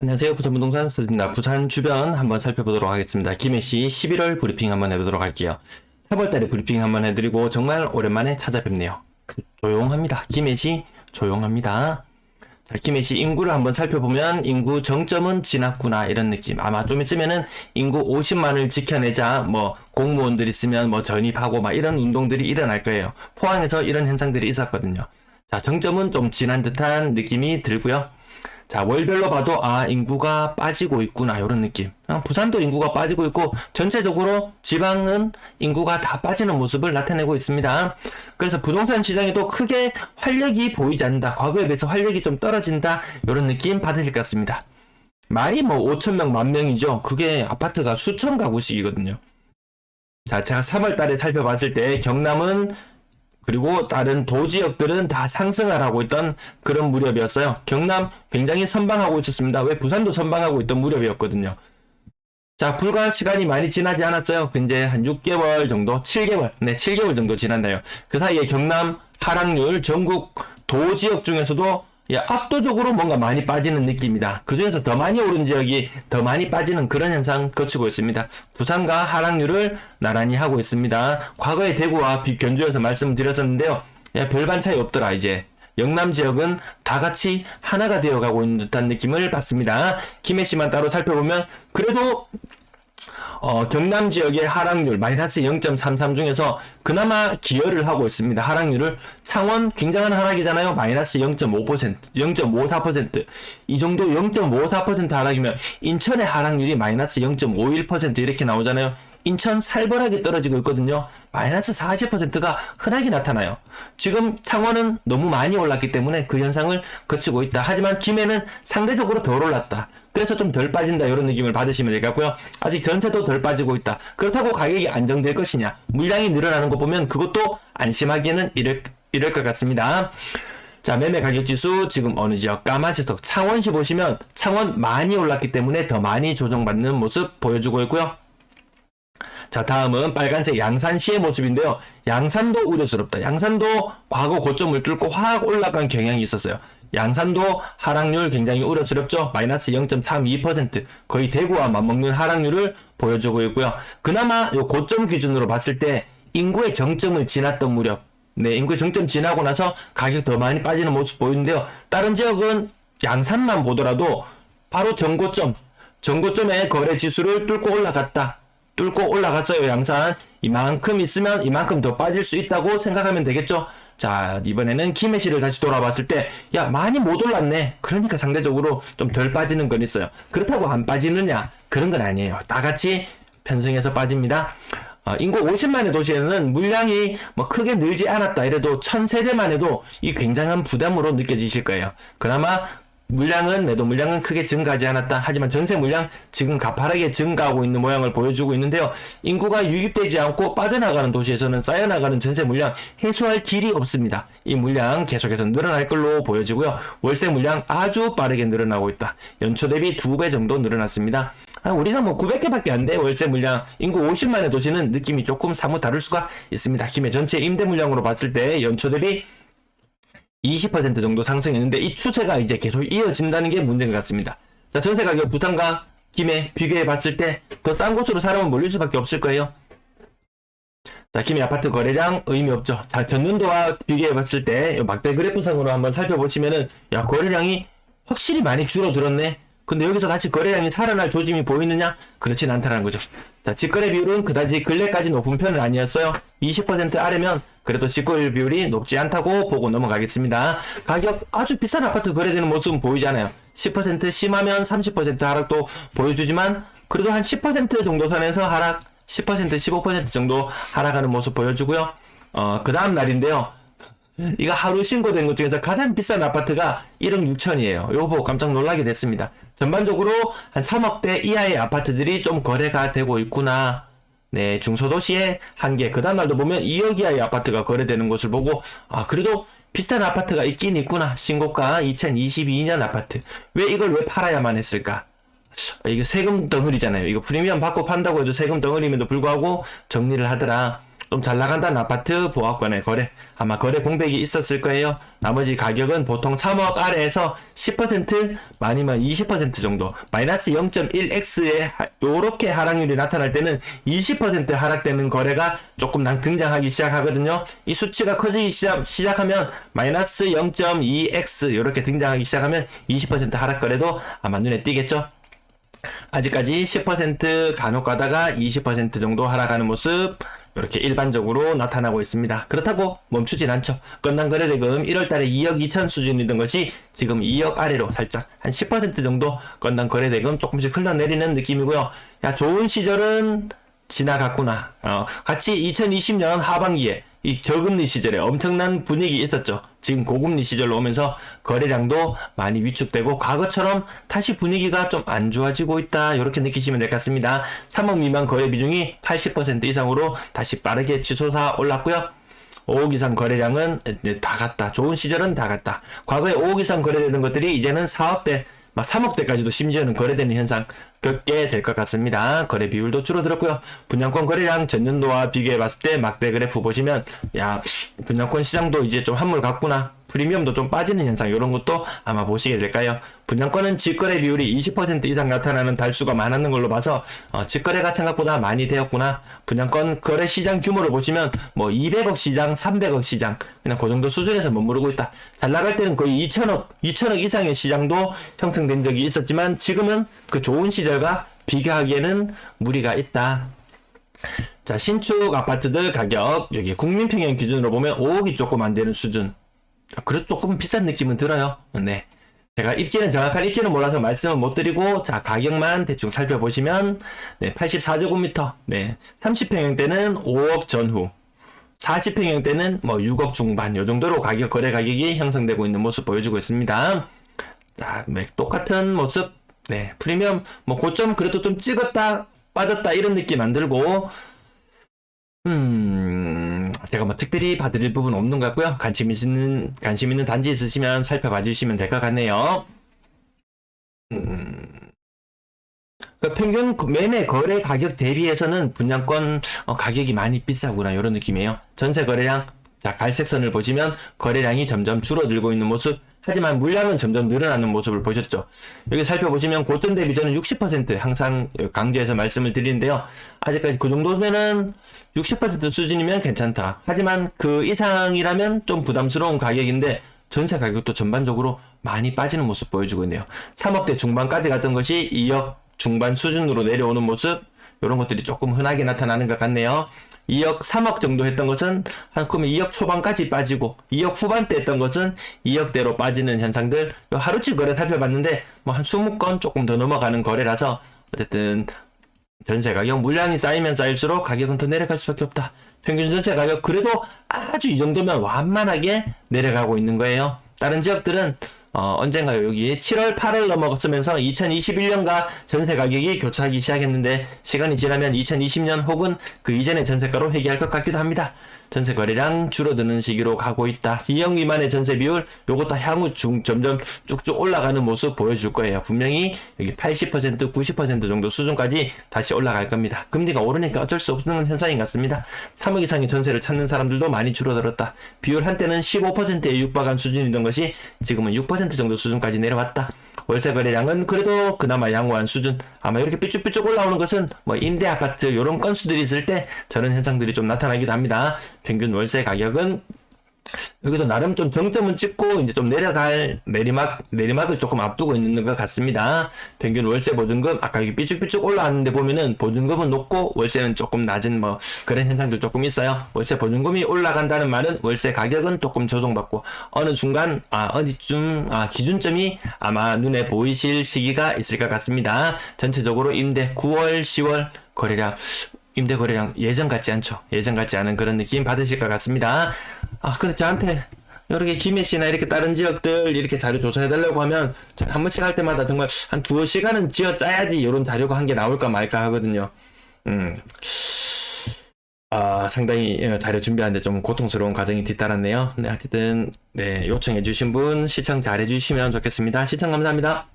안녕하세요. 부산 부동산 스터디입니다. 부산 주변 한번 살펴보도록 하겠습니다. 김해시 11월 브리핑 한번 해보도록 할게요. 3월달에 브리핑 한번 해드리고 정말 오랜만에 찾아뵙네요. 조용합니다. 김해 시 조용합니다. 자, 김해 시 인구를 한번 살펴보면 인구 정점은 지났구나 이런 느낌. 아마 좀 있으면은 인구 50만을 지켜내자 뭐 공무원들 있으면 뭐 전입하고 막 이런 운동들이 일어날 거예요. 포항에서 이런 현상들이 있었거든요. 자, 정점은 좀 지난 듯한 느낌이 들고요. 자, 월별로 봐도, 아, 인구가 빠지고 있구나, 이런 느낌. 아, 부산도 인구가 빠지고 있고, 전체적으로 지방은 인구가 다 빠지는 모습을 나타내고 있습니다. 그래서 부동산 시장에도 크게 활력이 보이지 않는다. 과거에 비해서 활력이 좀 떨어진다. 이런 느낌 받으실 것 같습니다. 말이 뭐 5천 명, 만 명이죠. 그게 아파트가 수천 가구씩이거든요. 자, 제가 3월 달에 살펴봤을 때 경남은 그리고 다른 도 지역들은 다 상승을 하고 있던 그런 무렵이었어요. 경남 굉장히 선방하고 있었습니다. 왜 부산도 선방하고 있던 무렵이었거든요. 자, 불과 시간이 많이 지나지 않았어요. 그 이제 한 6개월 정도, 7개월, 네, 7개월 정도 지났나요. 그 사이에 경남 하락률 전국 도 지역 중에서도 예, 압도적으로 뭔가 많이 빠지는 느낌이다. 그 중에서 더 많이 오른 지역이 더 많이 빠지는 그런 현상 거치고 있습니다. 부산과 하락률을 나란히 하고 있습니다. 과거에 대구와 비 견주에서 말씀드렸었는데요. 야, 별반 차이 없더라, 이제. 영남 지역은 다 같이 하나가 되어 가고 있는 듯한 느낌을 받습니다. 김해시만 따로 살펴보면 그래도 어, 경남 지역의 하락률 마이너스 0.33 중에서 그나마 기여를 하고 있습니다. 하락률을 창원 굉장한 하락이잖아요. 마이너스 0.5%, 0.54%이 정도 0.54% 하락이면 인천의 하락률이 마이너스 0.51% 이렇게 나오잖아요. 인천 살벌하게 떨어지고 있거든요. 마이너스 40%가 흔하게 나타나요. 지금 창원은 너무 많이 올랐기 때문에 그 현상을 거치고 있다. 하지만 김해는 상대적으로 덜 올랐다. 그래서 좀 덜 빠진다 이런 느낌을 받으시면 될것 같고요. 아직 전세도 덜 빠지고 있다. 그렇다고 가격이 안정될 것이냐? 물량이 늘어나는 거 보면 그것도 안심하기에는 이럴, 이럴 것 같습니다. 자, 매매 가격 지수 지금 어느 지역 까마지석 창원시 보시면 창원 많이 올랐기 때문에 더 많이 조정받는 모습 보여주고 있고요. 자, 다음은 빨간색 양산시의 모습인데요. 양산도 우려스럽다. 양산도 과거 고점을 뚫고 확 올라간 경향이 있었어요. 양산도 하락률 굉장히 우려스럽죠. 마이너스 0.32% 거의 대구와 맞먹는 하락률을 보여주고 있고요. 그나마 요 고점 기준으로 봤을 때 인구의 정점을 지났던 무렵 네, 인구의 정점 지나고 나서 가격 더 많이 빠지는 모습 보이는데요. 다른 지역은 양산만 보더라도 바로 전고점, 전고점의 거래 지수를 뚫고 올라갔다. 뚫고 올라갔어요, 양산. 이만큼 있으면 이만큼 더 빠질 수 있다고 생각하면 되겠죠? 자, 이번에는 김해시를 다시 돌아봤을 때, 야, 많이 못 올랐네. 그러니까 상대적으로 좀 덜 빠지는 건 있어요. 그렇다고 안 빠지느냐? 그런 건 아니에요. 다 같이 편성해서 빠집니다. 어, 인구 50만의 도시에는 물량이 뭐 크게 늘지 않았다. 이래도 1000세대만 해도 이 굉장한 부담으로 느껴지실 거예요. 그나마 물량은 매도 물량은 크게 증가하지 않았다. 하지만 전세 물량 지금 가파르게 증가하고 있는 모양을 보여주고 있는데요. 인구가 유입되지 않고 빠져나가는 도시에서는 쌓여나가는 전세 물량 해소할 길이 없습니다. 이 물량 계속해서 늘어날 걸로 보여지고요. 월세 물량 아주 빠르게 늘어나고 있다. 연초 대비 두 배 정도 늘어났습니다. 아, 우리는 뭐 900개밖에 안 돼. 월세 물량. 인구 50만의 도시는 느낌이 조금 사뭇 다를 수가 있습니다. 김해 전체 임대 물량으로 봤을 때 연초 대비 20% 정도 상승했는데 이 추세가 이제 계속 이어진다는 게 문제인 것 같습니다. 자, 전세 가격 부산과 김해 비교해 봤을 때 더 싼 곳으로 사람은 몰릴 수밖에 없을 거예요. 자, 김해 아파트 거래량 의미 없죠. 자, 전년도와 비교해 봤을 때 막대 그래프상으로 한번 살펴보시면은 야, 거래량이 확실히 많이 줄어들었네. 근데 여기서 다시 거래량이 살아날 조짐이 보이느냐? 그렇진 않다는 거죠. 자, 직거래 비율은 그다지 근래까지 높은 편은 아니었어요. 20% 아래면 그래도 직거래 비율이 높지 않다고 보고 넘어가겠습니다. 가격 아주 비싼 아파트 거래되는 모습은 보이잖아요. 10% 심하면 30% 하락도 보여주지만 그래도 한 10% 정도 선에서 하락, 10% 15% 정도 하락하는 모습 보여주고요. 어, 그 다음 날인데요. 이거 하루 신고된 것 중에서 가장 비싼 아파트가 1억 6천이에요. 요거 보고 깜짝 놀라게 됐습니다. 전반적으로 한 3억대 이하의 아파트들이 좀 거래가 되고 있구나. 네, 중소도시의 한계. 그 다음날도 보면 2억 이하의 아파트가 거래되는 것을 보고, 아, 그래도 비슷한 아파트가 있긴 있구나. 신고가 2022년 아파트. 왜 이걸 왜 팔아야만 했을까? 아, 이거 세금 덩어리잖아요. 이거 프리미엄 받고 판다고 해도 세금 덩어리임에도 불구하고 정리를 하더라. 좀 잘 나간다는 아파트 보합권의 거래 아마 거래 공백이 있었을 거예요. 나머지 가격은 보통 3억 아래에서 10% 많이면 20% 정도 마이너스 0.1x의 요렇게 하락률이 나타날 때는 20% 하락되는 거래가 조금 난- 등장하기 시작하거든요. 이 수치가 커지기 시작, 시작하면 마이너스 0.2x 이렇게 등장하기 시작하면 20% 하락 거래도 아마 눈에 띄겠죠. 아직까지 10% 간혹 가다가 20% 정도 하락하는 모습 이렇게 일반적으로 나타나고 있습니다. 그렇다고 멈추진 않죠. 건당 거래대금 1월달에 2억 2천 수준이던 것이 지금 2억 아래로 살짝 한 10% 정도 건당 거래대금 조금씩 흘러내리는 느낌이고요. 야 좋은 시절은 지나갔구나. 어, 같이 2020년 하반기에 이 저금리 시절에 엄청난 분위기 있었죠. 지금 고금리 시절로 오면서 거래량도 많이 위축되고 과거처럼 다시 분위기가 좀 안 좋아지고 있다. 이렇게 느끼시면 될 것 같습니다. 3억 미만 거래 비중이 80% 이상으로 다시 빠르게 치솟아 올랐고요. 5억 이상 거래량은 다 갔다. 좋은 시절은 다 갔다. 과거에 5억 이상 거래되는 것들이 이제는 4억대, 막 3억대까지도 심지어는 거래되는 현상 겪게 될 것 같습니다. 거래 비율도 줄어들었고요. 분양권 거래량 전년도와 비교해 봤을 때 막대 그래프 보시면 야 분양권 시장도 이제 좀 한물 같구나. 프리미엄도 좀 빠지는 현상 이런 것도 아마 보시게 될까요? 분양권은 직거래 비율이 20% 이상 나타나는 달수가 많았는 걸로 봐서 어, 직거래가 생각보다 많이 되었구나. 분양권 거래 시장 규모를 보시면 뭐 200억 시장, 300억 시장 그냥 그 정도 수준에서 머무르고 있다. 잘 나갈 때는 거의 2천억, 2천억 이상의 시장도 형성된 적이 있었지만 지금은 그 좋은 시절과 비교하기에는 무리가 있다. 자, 신축 아파트들 가격 여기 국민평형 기준으로 보면 5억이 조금 안 되는 수준. 아, 그래도 조금 비싼 느낌은 들어요. 네. 제가 입지는 정확한 입지는 몰라서 말씀을 못 드리고 자 가격만 대충 살펴보시면 네 84제곱미터 네 30평형대는 5억 전후 40평형대는 뭐 6억 중반 요 정도로 가격 거래 가격이 형성되고 있는 모습 보여주고 있습니다. 자, 네, 똑같은 모습. 네, 프리미엄 뭐 고점 그래도 좀 찍었다 빠졌다 이런 느낌 안 들고 음, 제가 뭐 특별히 봐드릴 부분 없는 것 같고요. 관심 있는 관심 있는 단지 있으시면 살펴봐 주시면 될 것 같네요. 음, 그 평균 매매 거래 가격 대비해서는 분양권 어, 가격이 많이 비싸구나 이런 느낌이에요. 전세 거래량 자 갈색 선을 보시면 거래량이 점점 줄어들고 있는 모습. 하지만 물량은 점점 늘어나는 모습을 보셨죠. 여기 살펴보시면 고점 대비 저는 60% 항상 강조해서 말씀을 드리는데요. 아직까지 그 정도면은 60% 수준이면 괜찮다. 하지만 그 이상이라면 좀 부담스러운 가격인데 전세 가격도 전반적으로 많이 빠지는 모습 보여주고 있네요. 3억대 중반까지 갔던 것이 2억 중반 수준으로 내려오는 모습 이런 것들이 조금 흔하게 나타나는 것 같네요. 2억 3억 정도 했던 것은 한 그러면 2억 초반까지 빠지고 2억 후반대 했던 것은 2억대로 빠지는 현상들 요 하루치 거래 살펴봤는데 뭐 한 20건 조금 더 넘어가는 거래라서 어쨌든 전세 가격 물량이 쌓이면 쌓일수록 가격은 더 내려갈 수밖에 없다. 평균 전세 가격 그래도 아주 이 정도면 완만하게 내려가고 있는 거예요. 다른 지역들은 어, 언젠가요? 여기 7월, 8월 넘어갔으면서 2021년과 전세 가격이 교차하기 시작했는데 시간이 지나면 2020년 혹은 그 이전의 전세가로 회귀할 것 같기도 합니다. 전세 거래량 줄어드는 시기로 가고 있다. 2억 미만의 전세 비율 요것도 향후 중 점점 쭉쭉 올라가는 모습 보여줄 거예요. 분명히 여기 80% 90% 정도 수준까지 다시 올라갈 겁니다. 금리가 오르니까 어쩔 수 없는 현상인 것 같습니다. 3억 이상의 전세를 찾는 사람들도 많이 줄어들었다. 비율 한때는 15%에 육박한 수준이던 것이 지금은 6% 정도 수준까지 내려왔다. 월세 거래량은 그래도 그나마 양호한 수준. 아마 이렇게 삐쭉삐쭉 올라오는 것은 뭐 임대 아파트 이런 건수들이 있을 때 저런 현상들이 좀 나타나기도 합니다. 평균 월세 가격은 여기도 나름 좀 정점은 찍고 이제 좀 내려갈 내리막 내리막을 조금 앞두고 있는 것 같습니다. 평균 월세 보증금 아까 여기 삐쭉삐쭉 올라왔는데 보면은 보증금은 높고 월세는 조금 낮은 뭐 그런 현상도 조금 있어요. 월세 보증금이 올라간다는 말은 월세 가격은 조금 조정받고 어느 중간 아 어디쯤 아 기준점이 아마 눈에 보이실 시기가 있을 것 같습니다. 전체적으로 임대 9월 10월 거래량 임대 거래량 예전 같지 않죠. 예전 같지 않은 그런 느낌 받으실 것 같습니다. 아, 근데 저한테 이렇게 김해시나 이렇게 다른 지역들 이렇게 자료 조사해달라고 하면 한 번씩 할 때마다 정말 한 두어 시간은 쥐어 짜야지 이런 자료가 한 개 나올까 말까 하거든요. 음. 아, 상당히 어, 자료 준비하는데 좀 고통스러운 과정이 뒤따랐네요. 네, 하여튼, 네, 요청해주신 분 시청 잘해주시면 좋겠습니다. 시청 감사합니다.